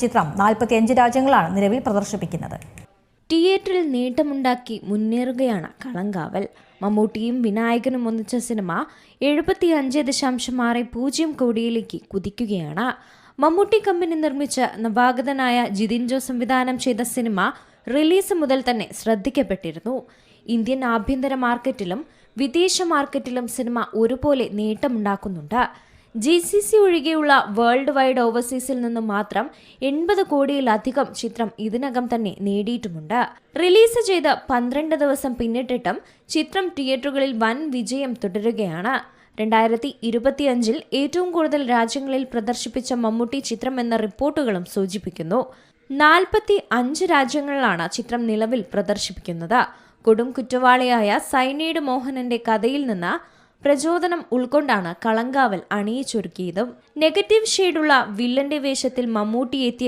ചിത്രം നാൽപ്പത്തിയഞ്ച് രാജ്യങ്ങളാണ് നിലവിൽ പ്രദർശിപ്പിക്കുന്നത്. തിയേറ്ററിൽ നേട്ടമുണ്ടാക്കി മുന്നേറുകയാണ് കളങ്കാവൽ. മമ്മൂട്ടിയും വിനായകനും ഒന്നിച്ച സിനിമ എഴുപത്തി അഞ്ച് ദശാംശം ആറ് പൂജ്യം കോടിയിലേക്ക് കുതിക്കുകയാണ്. മമ്മൂട്ടി കമ്പനി നിർമ്മിച്ച നവാഗതനായ ജിതിൻ ജോ സംവിധാനം ചെയ്ത സിനിമ റിലീസ് മുതൽ തന്നെ ശ്രദ്ധിക്കപ്പെട്ടിരുന്നു. ഇന്ത്യൻ ആഭ്യന്തര മാർക്കറ്റിലും വിദേശ മാർക്കറ്റിലും സിനിമ ഒരുപോലെ നേട്ടമുണ്ടാക്കുന്നുണ്ട്. ജി സി സി ഒഴികെയുള്ള വേൾഡ് വൈഡ് ഓവർസീസിൽ നിന്നും മാത്രം എൺപത് കോടിയിലധികം ചിത്രം ഇതിനകം തന്നെ നേടിയിട്ടുമുണ്ട്. റിലീസ് ചെയ്ത് പന്ത്രണ്ട് ദിവസം പിന്നിട്ടിട്ടും ചിത്രം തിയേറ്ററുകളിൽ വൻ വിജയം തുടരുകയാണ്. രണ്ടായിരത്തി ഇരുപത്തിയഞ്ചിൽ ഏറ്റവും കൂടുതൽ രാജ്യങ്ങളിൽ പ്രദർശിപ്പിച്ച മമ്മൂട്ടി ചിത്രം എന്ന റിപ്പോർട്ടുകളും സൂചിപ്പിക്കുന്നു. നാൽപ്പത്തി അഞ്ച് രാജ്യങ്ങളിലാണ് ചിത്രം നിലവിൽ പ്രദർശിപ്പിക്കുന്നത്. കൊടും കുറ്റവാളിയായ സൈനീഡ് മോഹനന്റെ കഥയിൽ നിന്ന് പ്രചോദനം ഉൾക്കൊണ്ടാണ് കളങ്കാവൽ അണിയിച്ചൊരുക്കിയതും. നെഗറ്റീവ് ഷെയ്ഡുള്ള വില്ലന്റെ വേഷത്തിൽ മമ്മൂട്ടി എത്തിയ